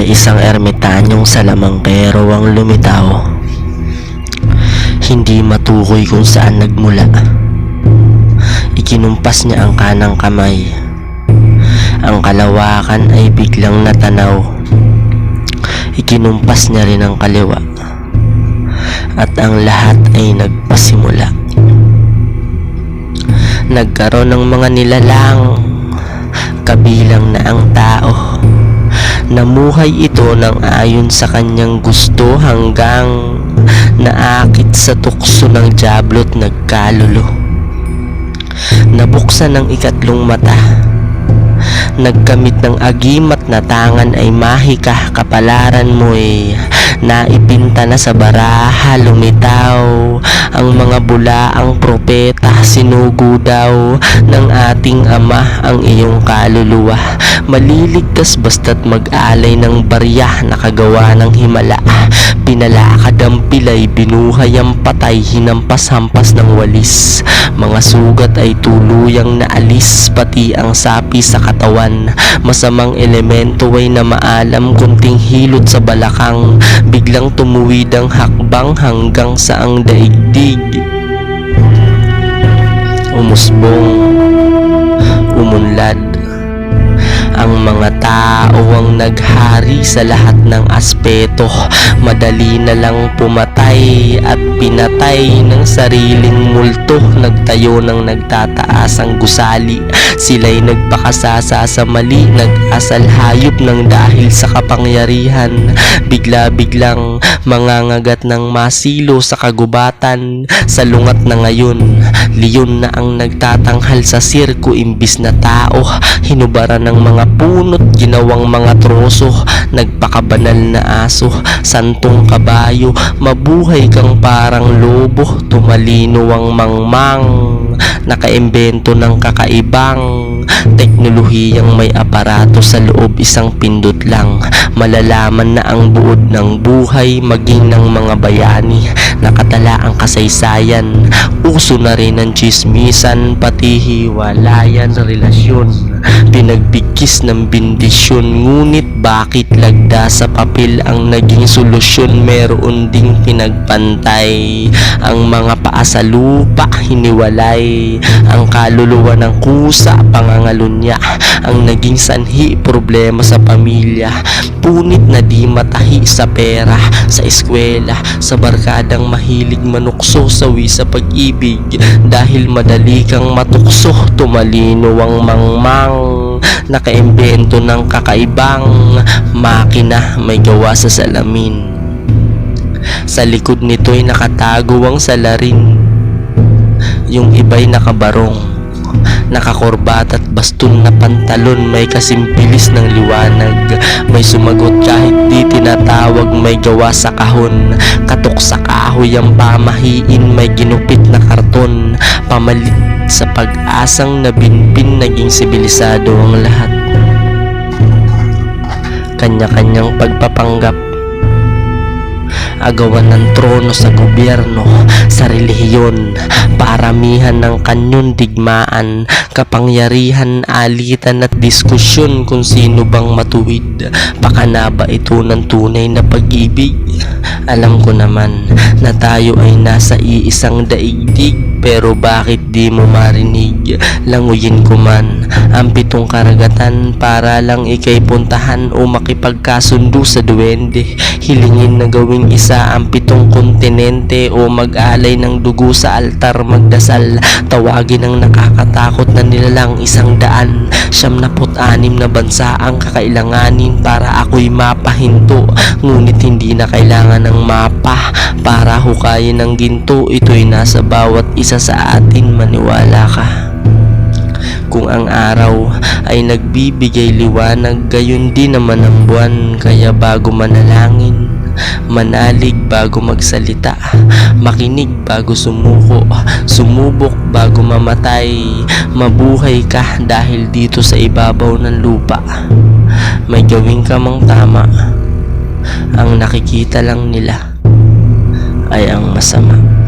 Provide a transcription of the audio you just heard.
May isang ermitanyong salamangkero ang lumitaw. Hindi matukoy kung saan nagmula. Ikinumpas niya ang kanang kamay. Ang kalawakan ay biglang natanaw. Ikinumpas niya rin ang kaliwa. At ang lahat ay nagpasimula. Nagkaroon ng mga nilalang kabilang na ang tao. Namuhay ito ng ayon sa kanyang gusto hanggang naakit sa tukso ng diablo't nagkalulo. Nabuksan ng ikatlong mata. Nagkamit ng agimat na tangan ay mahika kapalaran mo'y naipinta na sa baraha lumitaw. Ang mga bulaang propeta sinugo daw ng ating ama ang iyong kaluluwa. Maliligtas basta't mag-alay ng barya na kagawa ng himala pinalakad ang pilay binuhay ang patay hinampas-hampas ng walis. Mga sugat ay tuluyang naalis pati ang sapi sa katawan. Masamang elemento ay na maalam kunting hilot sa balakang. Biglang tumuwid ang hakbang hanggang sa ang daigdig. Umusbong umunlad ang mga tao ang naghari sa lahat ng aspeto. Madali na lang pumatay at pinatay ng sariling multo. Nagtayo ng nagtataas ang gusali. Sila'y nagpakasasa sa mali Nag-asal hayop ng dahil sa kapangyarihan. Bigla-biglang mangangagat ng masilo sa kagubatan. Sa lungat na ngayon Leon na ang nagtatanghal sa sirko. Imbis na tao Hinubaran ng mga punot ginawang mga troso Nagpakabanal na aso Santong kabayo Mabuhay kang parang lobo Tumalino ang mangmang Nakaimbento ng kakaibang Teknolohiyang may aparato sa loob isang pindot lang Malalaman na ang buod ng buhay Maging ng mga bayani Nakatala ang kasaysayan Uso na rin ang chismisan Pati hiwalayan relasyon Pinagbigkis ng bindisyon Ngunit bakit lagda sa papel ang naging solusyon? Meron ding pinagpantay. Ang mga paa sa lupa hiniwalay. Ang kaluluwa ng kusa pangangalunya. Ang naging sanhi problema sa pamilya. Punit na di matahi sa pera Sa eskwela Sa barkadang mahilig manukso Sawi sa pag-ibig. Dahil madali kang matukso Tumalino ang mangmang Nakaimbento ng kakaibang Makina may gawa sa salamin. Sa likod nito'y nakatago ang salarin. Yung iba'y nakabarong Nakakorbat at baston na pantalon. May kasimpilis ng liwanag May sumagot kahit di tinatawag. May gawa sa kahon Katok sa kahoy ang pamahiin. May ginupit na karton Pamalit sa pag-asang nabinbin Naging sibilisado ang lahat Kanya-kanyang pagpapanggap agawan ng trono sa gobyerno, sa relihiyon, paramihan ng kanyon digmaan, kapangyarihan, alitan at diskusyon kung sino bang matuwid. Baka na ba ito ng tunay na pag-ibig? Alam ko naman na tayo ay nasa iisang daigdig pero bakit di mo marinig? Languyin ko man ang pitong karagatan para lang ikay puntahan o makipagkasundo sa duwende. Hilingin na gawing isa ang pitong kontinente o mag-alay ng dugo sa altar magdasal. Tawagin ang nakakatakot na nilalang isang daan. Siyam na anim na bansa ang kakailanganin para ako'y mapahinto. Ngunit hindi na kailangan ng mapa para hukayin ng ginto. Ito'y nasa bawat isa sa atin maniwala ka. Kung ang araw ay nagbibigay liwanag, gayon din naman ang buwan. Kaya bago manalangin, manalig bago magsalita, makinig bago sumuko, sumubok bago mamatay, mabuhay ka dahil dito sa ibabaw ng lupa. May gawin ka mang tama, ang nakikita lang nila ay ang masama.